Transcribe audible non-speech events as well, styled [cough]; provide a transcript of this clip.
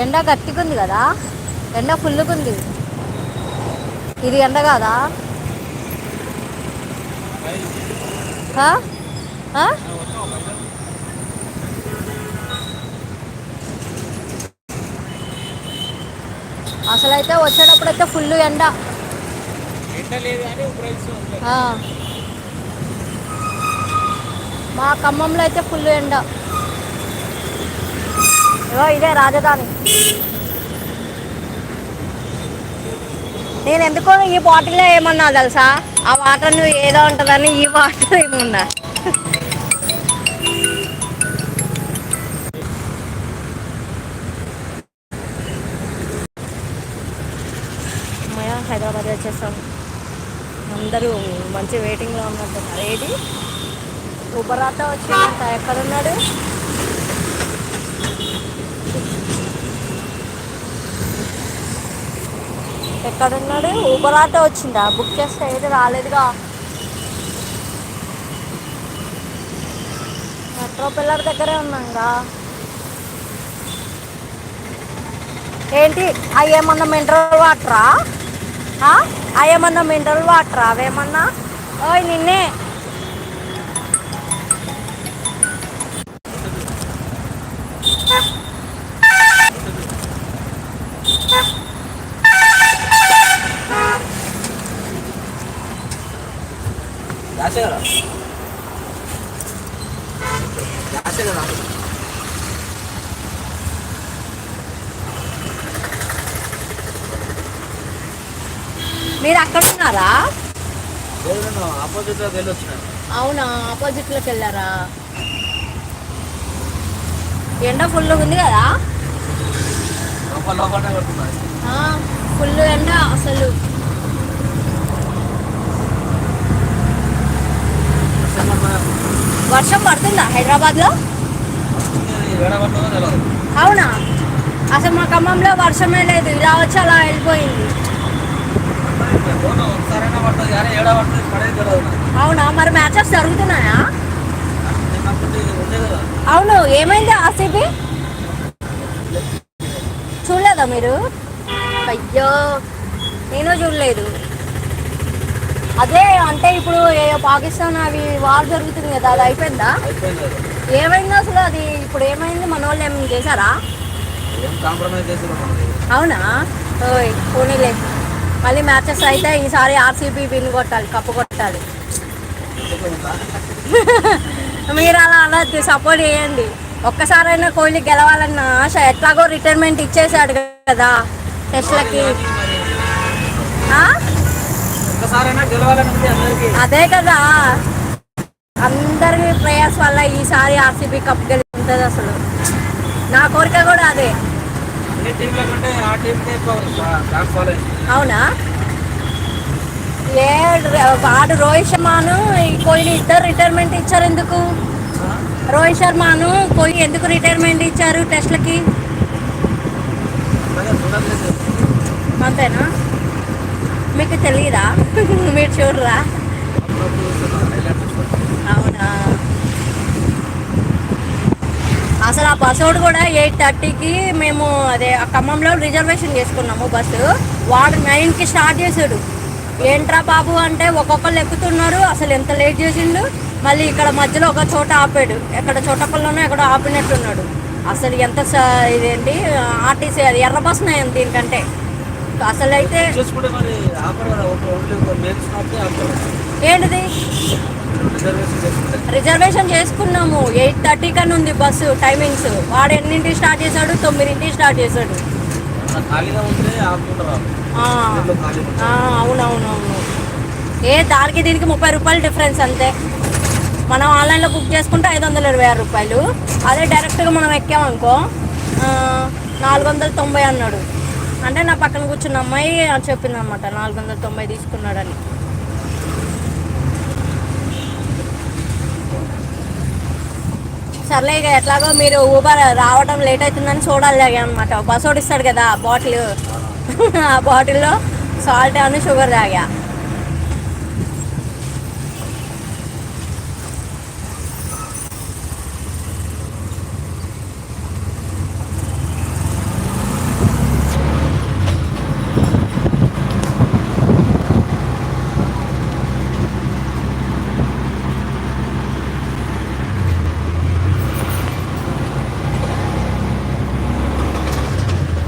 ఎండ గట్టిగా ఉంది కదా ఎండ ఫుల్గా ఉంది ఇది ఎండ కాదా ఆ? ఆ? అసలు అయితే వచ్చేటప్పుడు అయితే ఫుల్ ఎండ. మా ఖమ్మంలో అయితే ఫుల్ ఎండ ఇగో ఇదే రాజధాని. నేను ఎందుకో ఈ బాటిల్లో ఏమన్నా తెలుసా? ఆ వాటర్ నువ్వు ఏదో ఉంటుందని ఈ వాటర్ ఏమున్నా. హైదరాబాద్ వచ్చేసాం. అందరూ మంచి వెయిటింగ్లో ఉన్నట్టున్నారు. ఏది? ఉపరాత వచ్చిందంట. ఎక్కడున్నాడు? ఎక్కడున్నాడు? ఊబర్ ఆటో వచ్చిందా? బుక్ చేస్తే ఏది రాలేదుగా. మెట్రో పిల్లర్ దగ్గరే ఉన్నాంగా. ఏంటి? అయ్యేమన్నా మినరల్ వాటరా అవేమన్నా మినరల్ వాటరా అవేమన్నా ఓయ్ నిన్నే. కదా కదా మీరు అక్కడ ఉన్నారా? లేదు ఆపోజిట్లో వెళ్ళి వచ్చినాను అవునా ఆపోజిట్లోకి వెళ్ళారా? ఎండ ఫుల్ ఉంది కదా? ఫుల్ ఎండ అసలు. వర్షం పడుతుందా హైదరాబాద్లో? లో అవునా? అసలు మా ఖమ్మంలో వర్షమే లేదు. ఇలా వచ్చి అలా వెళ్ళిపోయింది. అవునా? మరి మ్యాచెస్ జరుగుతున్నాయా? అవును. ఏమైంది ఆర్సీబీ? చూడలేదా మీరు? అయ్యో. నేను చూడలేదు. అదే అంటే ఇప్పుడు పాకిస్తాన్ అవి వార్ జరుగుతుంది కదా అది అయిపోయిందా. ఏమైంది అసలు అది? ఇప్పుడు ఏమైంది? మన వాళ్ళు ఏమైనా చేశారా? అవునా? ఓయ్ పోనీలే. మళ్ళీ మ్యాచెస్ అయితే ఈసారి ఆర్సీబీ విన్ కొట్టాలి కప్పు కొట్టాలి? మీరు అలా అనొద్దు సపోర్ట్ చేయండి. ఒక్కసారైనా కోహ్లీ గెలవాలన్న ఆశ ఎట్లాగో రిటైర్మెంట్ ఇచ్చేసాడు కదా టెస్ట్లకి. అదే కదా. అందరి ప్లేయర్స్ వల్ల ఈసారి ఆర్సీబీ కప్ గెలుస్తుంది అసలు. నా కోరిక కూడా అదే. అవునా? ఏ వాడు రోహిత్ శర్మను ఈ కోహ్లీ ఇద్దరు రిటైర్మెంట్ ఇచ్చారు ఎందుకు? రోహిత్ శర్మను కోహ్లీ ఎందుకు రిటైర్మెంట్ ఇచ్చారు టెస్ట్లకి అంతేనా? మీకు తెలియదా మీరు చూడరా? అవునా? అసలు ఆ బస్సోడు కూడా ఎయిట్ థర్టీకి మేము అదే ఆ ఖమ్మంలో రిజర్వేషన్ చేసుకున్నాము బస్సు. వాడు నైన్కి స్టార్ట్ చేసాడు ఏంట్రా బాబు అంటే ఒక్కొక్కరు ఎక్కుతున్నారు అసలు ఎంత లేట్ చేసిండు? మళ్ళీ ఇక్కడ మధ్యలో ఒక చోట ఆపాడు. ఎక్కడ చోటపల్లోనో ఎక్కడో ఆపినట్టున్నాడు. అసలు ఎంత ఇదేంటి? ఆర్టీసీ అది ఎర్ర బస్సు దీనికంటే. అసలు అయితే ఏంటిది? రిజర్వేషన్ చేసుకున్నాము. ఎయిట్ థర్టీ కన్నా ఉంది బస్సు టైమింగ్స్. వాడు ఎన్నింటికి స్టార్ట్ చేశాడు? తొమ్మిదింటికి స్టార్ట్ చేశాడు. అవునవునవును. ఏ దానికి దీనికి ముప్పై రూపాయలు డిఫరెన్స్ అంతే. మనం ఆన్లైన్లో బుక్ చేసుకుంటే ఐదు వందల ఇరవై ఆరు రూపాయలు. అదే డైరెక్ట్గా మనం ఎక్కామనుకో నాలుగు వందల తొంభై అన్నాడు. అంటే నా పక్కన కూర్చున్న అమ్మాయి చెప్పింది అనమాట నాలుగు వందల తొంభై తీసుకున్నాడని. సర్లే ఇక ఎట్లాగో మీరు ఊబర్ రావడం లేట్ అవుతుందని చూడాలి అనమాట బస్ ఓడిస్తాడు కదా బాటిల్. [laughs] ఆ బాటిల్లో సాల్ట్ అని షుగర్ తాగా.